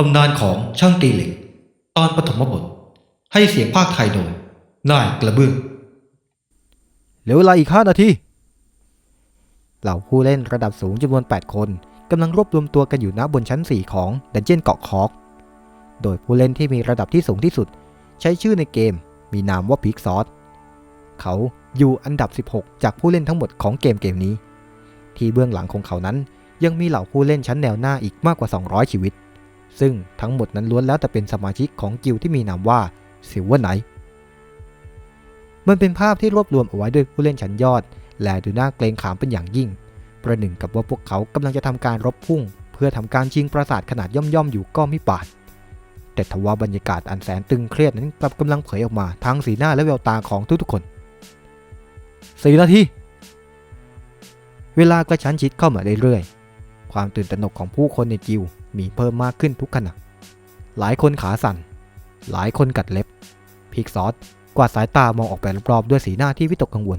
ตำนานของช่างตีเหล็ก ตอนปฐมบท ให้เสียงภาคไทยโดยนายกระเบื้องเหลือเวลาอีก5นาที เหล่าผู้เล่นระดับสูงจำนวน 8 คนกำลังรวบรวมตัวกันอยู่ณบนชั้น 4 ของดันเจียนเกาะคอก โดยผู้เล่นที่มีระดับที่สูงที่สุด ใช้ชื่อในเกม มีนามว่าพิกซอสเขาอยู่อันดับ 16 จากผู้เล่นทั้งหมดของเกมเกมนี้ ที่เบื้องหลังของเขานั้นยังมีเหล่าผู้เล่นชั้นแนวหน้าอีกมากกว่า 200 ชีวิต ซึ่งทั้งหมดนั้นล้วนแล้วแต่เป็นสมาชิกของกิลที่มีนามว่าซิลเวอร์ไนท์มันเป็นภาพที่รวบรวมเอาไว้ด้วยผู้เล่นชั้นยอด และดูน่าเกรงขามเป็นอย่างยิ่ง ประหนึ่งกับว่าพวกเขากำลังจะทำการรบพุ่ง เพื่อทำการชิงปราสาทขนาดย่อมๆอยู่ก็ไม่ปาดแต่ทว่าบรรยากาศอันแสนตึงเครียดนั้นกลับกำลังเผยออกมาทั้งสีหน้าและแววตาของทุกๆคนสี่นาทีเวลากระชั้นชิดเข้ามาเรื่อยๆ ความตื่นตระหนกของผู้คนในกิว มีเพิ่มมากขึ้นทุกขณะ หลายคนขาสั่น หลายคนกัดเล็บพิกซอสกวาดสายตามองออกไปรอบๆด้วยสีหน้าที่วิตกกังวล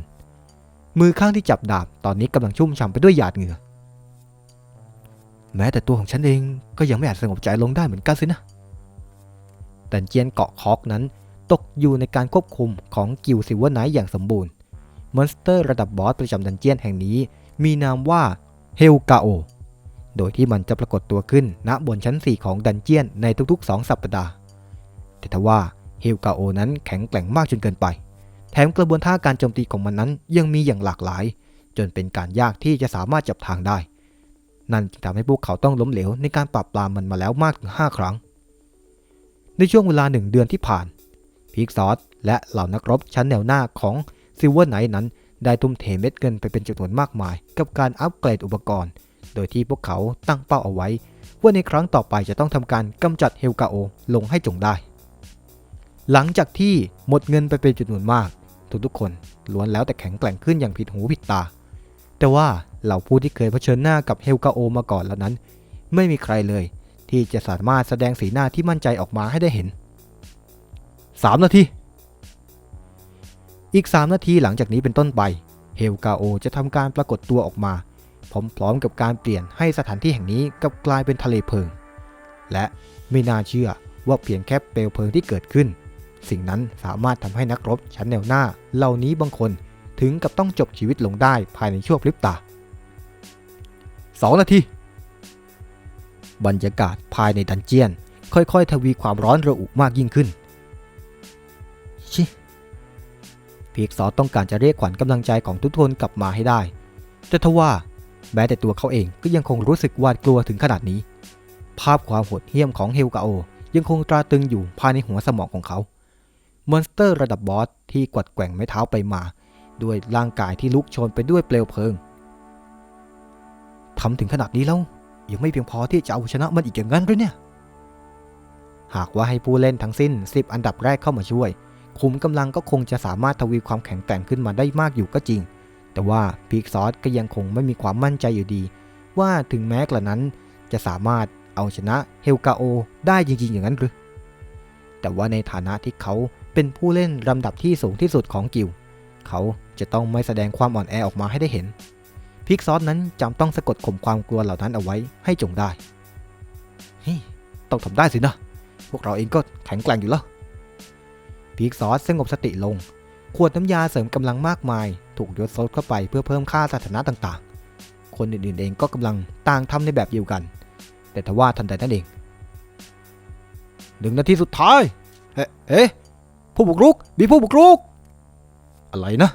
มือข้างที่จับดาบตอนนี้กำลังชุ่มฉ่ำไปด้วยหยาดเหงื่อ แม้แต่ตัวของฉันเองก็ยังไม่อาจสงบใจลงได้เหมือนกันสินะดันเจียนเกาะคอกนั้น ตกอยู่ในการควบคุมของกิลซิลเวอร์ไนท์อย่างสมบูรณ์มอนสเตอร์ระดับบอสประจำดันเจียนแห่งนี้มีนามว่าเฮลกาโอ โดยที่มันจะปรากฏตัวขึ้นณบนชั้น 4 ของดันเจียนในทุกๆ 2 สัปดาห์ แต่ทว่าเฮลกาโอนั้นแข็งแกร่งมากจนเกินไป แถมกระบวนท่าการโจมตีของมันนั้นยังมีอย่างหลากหลาย จนเป็นการยากที่จะสามารถจับทางได้ นั่นจึงทำให้พวกเขาต้องล้มเหลวในการปราบปรามมันมาแล้วมากถึง 5 ครั้ง ในช่วงเวลาหนึ่งเดือนที่ผ่านพีกซอสและเหล่านักรบชั้นแนวหน้าของซิลเวอร์ไนท์นั้นได้ทุ่มเทเม็ดเงินไปเป็นจำนวนมากมาย กับการอัปเกรดอุปกรณ์ โดยที่พวกเขาตั้งเป้าเอาไว้ ว่าในครั้งต่อไปจะต้องทำการกำจัดเฮลกาโอลงให้จงได้ หลังจากที่หมดเงินไปเป็นจำนวนมาก ทุกๆคนล้วนแล้วแต่แข็งแกร่งขึ้นอย่างผิดหูผิดตา แต่ว่าเหล่าผู้ที่เคยเผชิญหน้ากับเฮลกาโอมาก่อนแล้วนั้น ไม่มีใครเลย ที่จะสามารถแสดงสีหน้าที่มั่นใจออกมาให้ได้เห็น 3 นาที อีก 3 นาทีหลังจากนี้เป็นต้นไป เฮลกาโอจะทำการปรากฏตัวออกมา พร้อมๆกับการเปลี่ยนให้สถานที่แห่งนี้กลับกลายเป็นทะเลเพลิง และไม่น่าเชื่อว่าเพียงแค่เปลวเพลิงที่เกิดขึ้น สิ่งนั้นสามารถทำให้นักรบชั้นแนวหน้า เหล่านี้บางคนถึงกับต้องจบชีวิตลงได้ภายในชั่วพริบตา2นาทีบรรยากาศภายในดันเจียน ค่อยๆ ทวีความร้อนระอุมากยิ่งขึ้น ชิพีกซอต้องการจะเรียกขวัญกำลังใจของทุกคนกลับมาให้ได้ แต่ทว่า แม้แต่ตัวเขาเองก็ยังคงรู้สึกหวาดกลัวถึงขนาดนี้ ภาพความโหดเหี้ยมของเฮลกาโอ ยังคงตราตรึงอยู่ภายในหัวสมองของเขา มอนสเตอร์ระดับบอสที่กวัดแกว่งไม้เท้าไปมา ด้วยร่างกายที่ลุกโชนไปด้วยเปลวเพลิงทำถึงขนาดนี้แล้ว ยังไม่เพียงพอที่จะเอาชนะมันอีกอย่างนั้นหรือเนี่ย หากว่าให้ผู้เล่นทั้งสิ้น 10 อันดับแรกเข้ามาช่วย คุมกำลังก็คงจะสามารถทวีความแข็งแกร่งขึ้นมาได้มากอยู่ก็จริง แต่ว่าพีกซอสก็ยังคงไม่มีความมั่นใจอยู่ดี ว่าถึงแม้กระนั้นจะสามารถเอาชนะเฮลกาโอได้จริงๆอย่างนั้นหรือ แต่ว่าในฐานะที่เขาเป็นผู้เล่นลำดับที่สูงที่สุดของกิลเขาจะต้องไม่แสดงความอ่อนแอออกมาให้ได้เห็นพิกซอสนั้นจำต้องสะกดข่มความกลัวเหล่านั้นเอาไว้ให้จงได้ฮ้ยต้องทำได้สินะ พวกเราเองก็แข็งแกร่งอยู่แล้วพิกซอสสงบสติลง ขวดน้ำยาเสริมกำลังมากมาย ถูกยศซดเข้าไปเพื่อเพิ่มค่าสถานะต่างๆ คนอื่นๆเองก็กำลังต่างทำในแบบเดียวกัน แต่ทว่าทันใดนั่นเองหนึ่งนาทีสุดท้าย เอ๊ะเอ๊ะผู้บุกรุก มีผู้บุกรุก อะไรนะ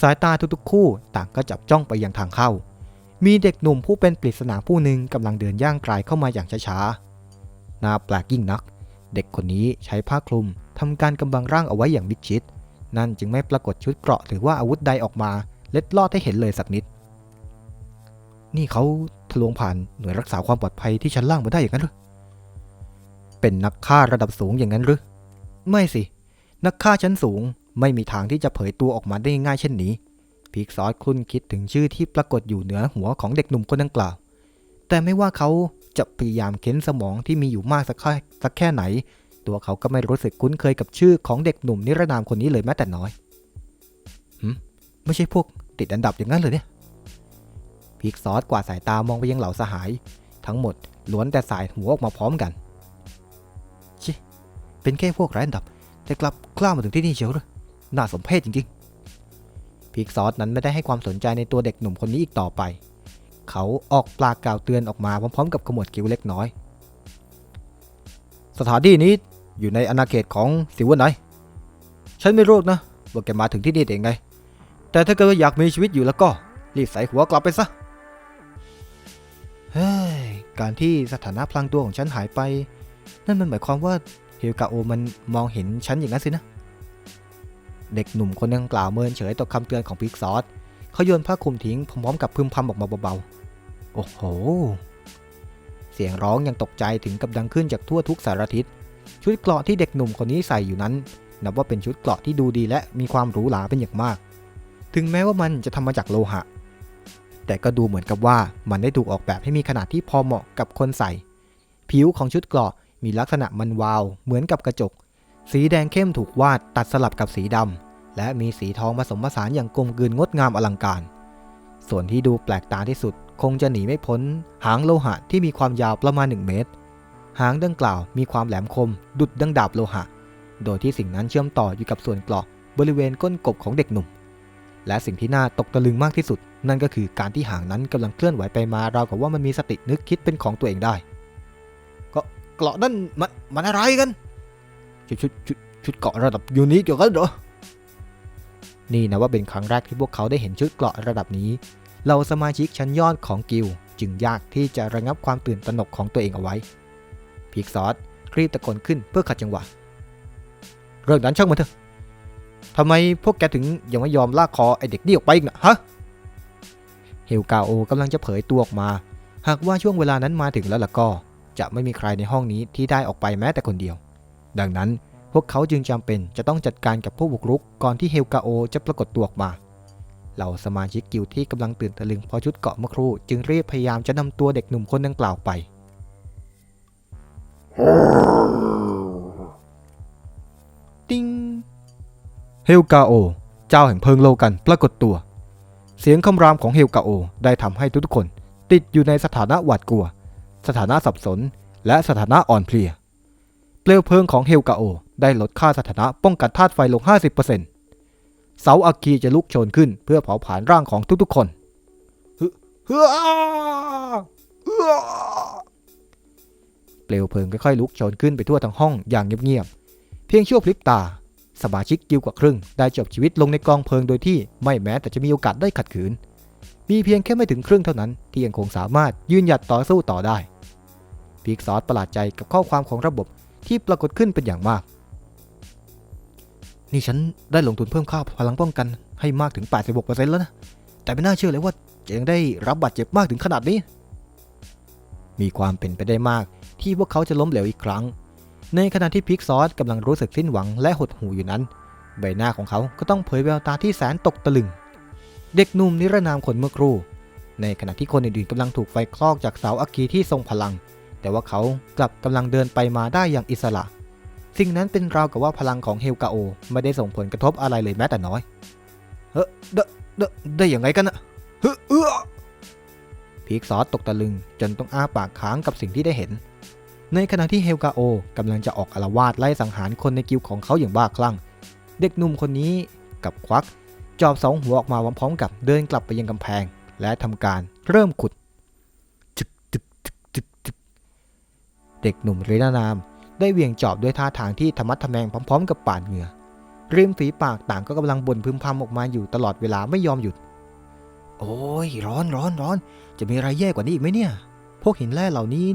สายตาทุกๆ คู่ต่างก็จับจ้องไปยังทางเข้า มีเด็กหนุ่มผู้เป็นปริศนาผู้หนึ่งกำลังเดินย่างกลายเข้ามาอย่างช้าๆ น่าแปลกยิ่งนัก เด็กคนนี้ใช้ผ้าคลุม ทำการกำบังร่างเอาไว้อย่างมิดชิด นั่นจึงไม่ปรากฏชุดเกราะหรือว่าอาวุธใดออกมา เล็ดลอดให้เห็นเลยสักนิด นี่เขาทะลวงผ่านหน่วยรักษาความปลอดภัยที่ชั้นล่างมาได้อย่างนั้นหรือเป็นนักฆ่าระดับสูงอย่างนั้นหรือไม่สิ นักฆ่าชั้นสูงไม่มีทางที่จะเผยตัวออกมาได้ง่ายเช่นนี้พีกซอสคุ้นคิดถึงชื่อที่ปรากฏอยู่เหนือหัวของเด็กหนุ่มคนดังกล่าว แต่ไม่ว่าเขาจะพยายามเค้นสมองที่มีอยู่มากสักแค่สักแค่ไหน ตัวเขาก็ไม่รู้สึกคุ้นเคยกับชื่อของเด็กหนุ่มนิรนามคนนี้เลยแม้แต่น้อยหืมไม่ใช่พวกติดอันดับอย่างนั้นเลยเนี่ยพีกซอสกวาดสายตามองไปยังเหล่าสหาย ทั้งหมดล้วนแต่สายหัวออกมาพร้อมกัน ชิ เป็นแค่พวกไร้อันดับ แต่กลับกล้ามาถึงที่นี่เชียวหรือน่าสมเพชจริงๆพิกซอสนั้นไม่ได้ให้ความสนใจในตัวเด็กหนุ่มคนนี้อีกต่อไป เขาออกปลากกล่าวเตือนออกมาพร้อมๆ กับขมวดคิ้วเล็กน้อย สถานที่นี้ อยู่ในอาณาเขตของสิวไหน ฉันไม่รู้นะว่าแกมาถึงที่นี่ได้ยังไง แต่ถ้าเกิดว่าอยากมีชีวิตอยู่แล้วก็ รีบใส่หัวกลับไปซะ เฮ้ย การที่สถานะพลางตัวของฉันหายไป นั่นมันหมายความว่าเฮลกาโอมันมองเห็นฉันอย่างนั้นสินะ เด็กหนุ่มคนดังกล่าวเมินเฉยต่อคำเตือนของพิกซอสเขาโยนผ้าคลุมทิ้งพร้อมๆกับพึมพำออกมาเบาๆ โอ้โห เสียงร้องยังตกใจถึงกับดังขึ้นจากทั่วทุกสารทิศ ชุดเกราะที่เด็กหนุ่มคนนี้ใส่อยู่นั้น นับว่าเป็นชุดเกราะที่ดูดีและมีความหรูหราเป็นอย่างมาก ถึงแม้ว่ามันจะทำมาจากโลหะ แต่ก็ดูเหมือนกับว่ามันได้ถูกออกแบบให้มีขนาดที่พอเหมาะกับคนใส่ ผิวของชุดเกราะมีลักษณะมันวาว เหมือนกับกระจก สีแดงเข้มถูกวาดตัดสลับกับสีดำและมีสีทองผสมผสานอย่างกลมกลืนงดงามอลังการ ส่วนที่ดูแปลกตาที่สุด คงจะหนีไม่พ้น หางโลหะที่มีความยาวประมาณ 1 เมตร หางดังกล่าวมีความแหลมคม ดุดดังดาบโลหะ โดยที่สิ่งนั้นเชื่อมต่ออยู่กับส่วนกราะบริเวณก้นกบของเด็กหนุ่ม และสิ่งที่น่าตกตะลึงมากที่สุด นั่นก็คือการที่หางนั้นกำลังเคลื่อนไหวไปมาราวกับว่ามันมีสตินึกคิดเป็นของตัวเองได้ ก็เกราะนั่นมันมันอะไรกันชุดชุดชุดชุดเกราะระดับยูนิคเกี่ยวกันเหรอนี่นะว่าเป็นครั้งแรกที่พวกเขาได้เห็นชุดเกราะระดับนี้เราสมาชิกชั้นยอดของกิลจึงยากที่จะระงับความตื่นตระหนกของตัวเองเอาไว้ พีกซอสรีบตะโกนขึ้นเพื่อขัดจังหวะ เรื่องนั้นช่างมันเถอะทำไมพวกแกถึงยังไม่ยอมลากคอไอเด็กนี่ออกไปอีกนะฮะ เฮลกาโอกำลังจะเผยตัวออกมา หากว่าช่วงเวลานั้นมาถึงแล้วล่ะก็ จะไม่มีใครในห้องนี้ที่ได้ออกไปแม้แต่คนเดียว ดังนั้นพวกเขาจึงจำเป็นจะต้องจัดการกับผู้บุกรุกก่อนที่เฮลกาโอจะปรากฏตัวออกมาเหล่าสมาชิกกิลที่กำลังตื่นตะลึงพอชุดเกาะเมื่อครู่จึงรีบพยายามจะนำตัวเด็กหนุ่มคนดังกล่าวไป ติงเฮลกาโอ เจ้าแห่งเพิงโลกันปรากฏตัว เสียงคำรามของเฮลกาโอได้ทำให้ทุกๆคน ติดอยู่ในสถานะหวาดกลัว สถานะสับสน และสถานะอ่อนเพลีย เปลวเพลิงของเฮลกาโอ ได้ลดค่าสถานะป้องกันธาตุไฟลง 50%เสาอาคีจะลุกโชนขึ้นเพื่อเผาผลาญร่างของทุกๆคนเฮ้อเฮ้อ เปลวเพลิงค่อยๆลุกโชนขึ้นไปทั่วทั้งห้องอย่างเงียบๆ เพียงชั่วพริบตา สมาชิกกิลด์กว่าครึ่ง ได้จบชีวิตลงในกองเพลิงโดยที่ไม่แม้แต่จะมีโอกาสได้ขัดขืน มีเพียงแค่ไม่ถึงครึ่งเท่านั้นที่ยังคงสามารถยืนหยัดต่อสู้ต่อได้พีกซอสประหลาดใจกับข้อความของระบบที่ปรากฏขึ้นเป็นอย่างมาก นี่ฉันได้ลงทุนเพิ่มค่าพลังป้องกันให้มากถึง 86%แล้วนะ แต่ไม่น่าเชื่อเลยว่าจะยังได้รับบาดเจ็บมากถึงขนาดนี้ มีความเป็นไปได้มาก ที่พวกเขาจะล้มเหลวอีกครั้ง ในขณะที่พิกซอสกำลังรู้สึกสิ้นหวังและหดหู่อยู่นั้น ใบหน้าของเขาก็ต้องเผยแววตาที่แสนตกตะลึง เด็กหนุ่มนิรนามคนเมื่อครู่ ในขณะที่คนอื่นๆกำลังถูกไฟคลอกจากเสาอัคคีที่ทรงพลัง แต่ว่าเขากลับกำลังเดินไปมาได้อย่างอิสระ สิ่งนั้นเป็นราวกับว่าพลังของเฮลกาโอไม่ได้ส่งผลกระทบอะไรเลยแม้แต่น้อย เฮ้อได้ได้ได้ยังไงกันอะเฮ้อเออพีกซอสตกตะลึงจนต้องอ้าปากค้างกับสิ่งที่ได้เห็น ในขณะที่เฮลกาโอกำลังจะออกอาละวาดไล่สังหารคนในกิลของเขาอย่างบ้าคลั่ง เด็กหนุ่มคนนี้กับควัก จอบสองหัวออกมาพร้อมๆกับเดินกลับไปยังกำแพง และทำการเริ่มขุดจึกจึกจึกจึกจึกเด็กหนุ่มเรนานาม ได้เวียงจอบด้วยท่าทางที่ธรรมัดทะแมงพร้อม ๆ กับปาดเหงื่อริมฝีปากต่างก็กำลังบ่นพึมพำออกมาอยู่ตลอดเวลาไม่ยอมหยุด โอ้ยร้อนร้อนร้อนจะมีอะไรแย่กว่านี้อีกไหมเนี่ย พวกหินแร่เหล่านี้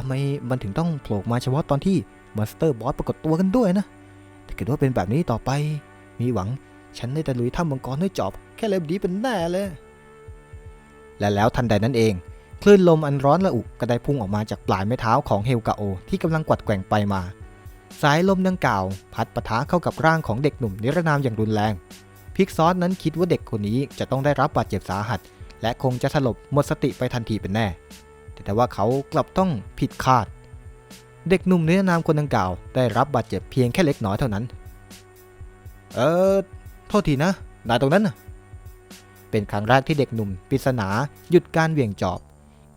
ทำไมมันถึงต้องโผล่มาเฉพาะตอนที่มอนสเตอร์บอสปรากฏตัวกันด้วยนะ ถ้าเกิดว่าเป็นแบบนี้ต่อไป มีหวังฉันได้แต่ลุยถ้ำมังกรด้วยจอบ แค่เล็บดีเป็นแน่เลย และแล้วทันใดนั้นเอง คลื่นลมอันร้อนระอุก็ได้พุ่งออกมาจากปลายไม้เท้าของเฮลกาโอ ที่กำลังกวัดแกว่งไปมา สายลมดังกล่าว พัดปะทะเข้ากับร่างของเด็กหนุ่มนิรนามอย่างรุนแรง พิกซอสนั้นคิดว่าเด็กคนนี้จะต้องได้รับบาดเจ็บสาหัส และคงจะสลบหมดสติไปทันทีเป็นแน่ แต่ว่าเขากลับต้องผิดคาด เด็กหนุ่มนิรนามคนดังกล่าว ได้รับบาดเจ็บเพียงแค่เล็กน้อยเท่านั้น เออโทษทีนะนายตรงนั้นนะเป็นครั้งแรกที่เด็กหนุ่มปริศนาหยุดการเหวี่ยงจอบ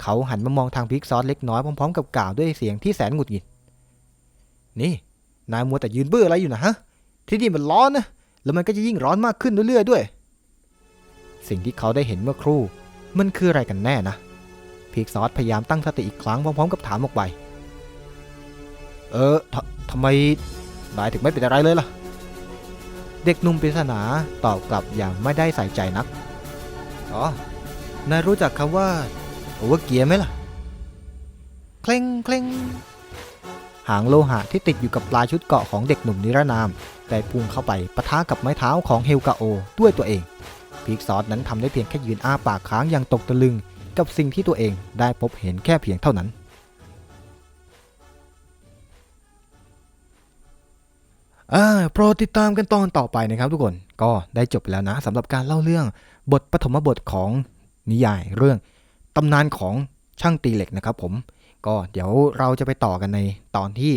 เขาหันมามองทางพิกซอสเล็กน้อยพร้อมๆกับกล่าวด้วยเสียงที่แสนหงุดหงิด นี่นายมัวแต่ยืนเบื่ออะไรอยู่นะฮะ ที่นี่มันร้อนนะ แล้วมันก็จะยิ่งร้อนมากขึ้นเรื่อยๆด้วย สิ่งที่เขาได้เห็นเมื่อครู่ มันคืออะไรกันแน่นะ พิกซอสพยายามตั้งสติอีกครั้งพร้อมๆกับถามออกไป เออททำไมนายถึงไม่เป็นอะไรเลยล่ะ เด็กหนุ่มปริศนาตอบกลับอย่างไม่ได้ใส่ใจนัก อ๋อ นายรู้จักคำว่าโอเวอร์เกียร์ไหมล่ะ เคล้งเคล้งหางโลหะที่ติดอยู่กับปลายชุดเกาะของเด็กหนุ่มนิรนามได้พุ่งเข้าไปปะทะกับไม้เท้าของเฮลกาโอด้วยตัวเองพีกซอสนั้นทำได้เพียงแค่ยืนอ้าปากค้างอย่างตกตะลึง กับสิ่งที่ตัวเองได้พบเห็นแค่เพียงเท่านั้น อ่าโปรดติดตามกันตอนต่อไปนะครับทุกคนก็ได้จบแล้วนะสำหรับการเล่าเรื่องบทปฐมบทของนิยายเรื่องตำนานของช่างตีเหล็กนะครับผมก็เดี๋ยวเราจะไปต่อกันในตอนที่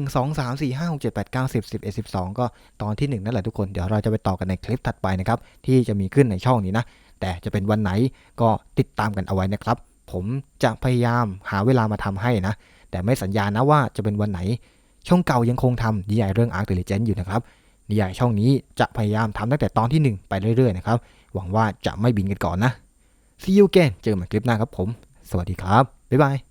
1 2 3 4 5 6 7 8 9 10 11 12 ก็ตอนที่ 1 นั่นแหละทุกคน เดี๋ยวเราจะไปต่อกันในคลิปถัดไปนะครับ ที่จะมีขึ้นในช่องนี้นะ แต่จะเป็นวันไหนก็ติดตามกันเอาไว้นะครับ ผมจะพยายามหาเวลามาทำให้นะ แต่ไม่สัญญานะว่าจะเป็นวันไหน ช่องเก่ายังคงทำนิยายเรื่อง Arc Legend อยู่นะครับนิยายช่องนี้จะพยายามทำตั้งแต่ตอนที่ 1 ไปเรื่อยๆนะครับ หวังว่าจะไม่บินกันก่อนนะ See you again เจอกันคลิปหน้าครับผม สวัสดีครับ บ๊ายบาย